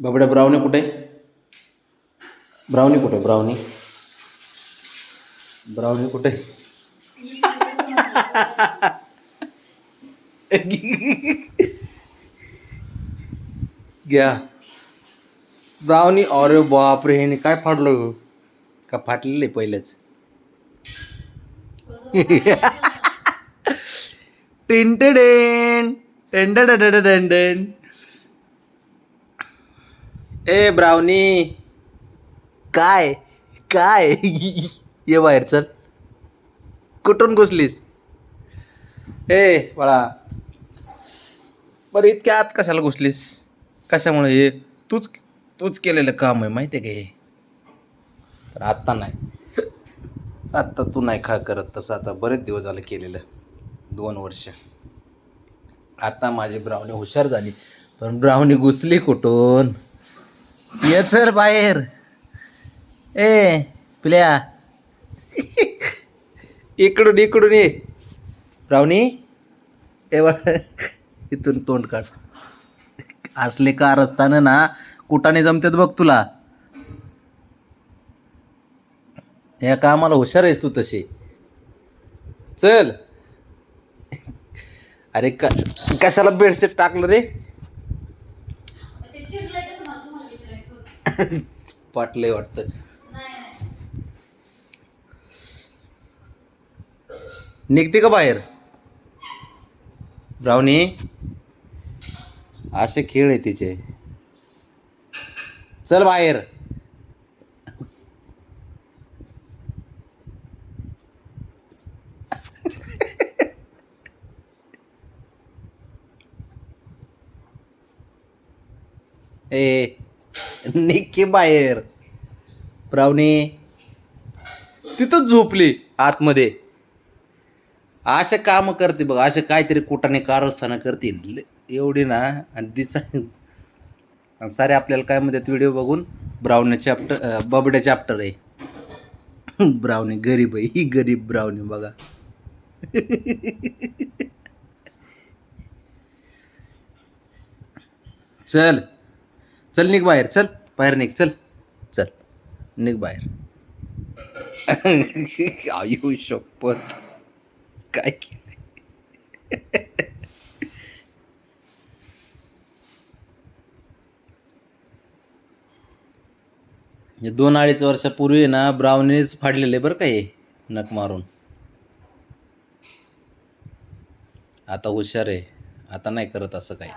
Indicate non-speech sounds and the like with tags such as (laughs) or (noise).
बाबड्या brownie कुठे? Brownie कुठे brownie brownie कुठे? घ्या. ब्राउनी अरे बापरे ह्याने काय फाडलं का फाटलेलं आहे पहिलेच? टिंटडेन. टेंडन ए ब्राउनी. काय? काय? (laughs) ये बाहेर चल. कुठून घुसलीस? ए बाळा. बरं इतक्या आत कशाला घुसलीस? कशामुळे हे तूच तूच केलेलं काम आहे माहिती आहे का हे? तर आत्ता नाही. आत्ता तू नाही खा करत तसं आता बरेच दिवस झालं केलेलं. दोन वर्ष. आता माझी ब्राउनी हुशार झाली पण ब्राउनी घुसली कुठून? ये चल बाहेर. ए पिल्या. इकडून इकडून ये. ब्राउनी ए इथून तोंड काढ. असले कार असताना ना कुटाने जमतात बघ तुला. या कामाला हुशार आहेस तू तशी. चल. अरे क कशाला बेडशीट टाकलं रे? पाटले वाटत. वाटतं निघते का बाहेर? ब्राउनी असे खेळ आहे तिचे. चल बाहेर. ए निघ बाहेर. प्रावणे तिथंच झोपली आतमध्ये. असे काम करते बघ असे काहीतरी कुटाने कारस्थानं करतील एवढी ना आणि दिसा आणि सारे आपल्याला काय म्हणतात व्हिडिओ बघून ब्राउनी चॅप्टर बबड्या चॅप्टर आहे. ब्राउनी गरीब आहे ही गरीब ब्राउनी बघा. चल. चल निघ बाहेर चल. बाहेर निघ चल. चल. निघ बाहेर. आयु हो, शपथ. काय केलं दोन अडीच वर्षापूर्वी ना ब्राऊनीच फाडलेले बरं का हे नक मारून. आता हुशार आहे. आता नाही करत असं काही.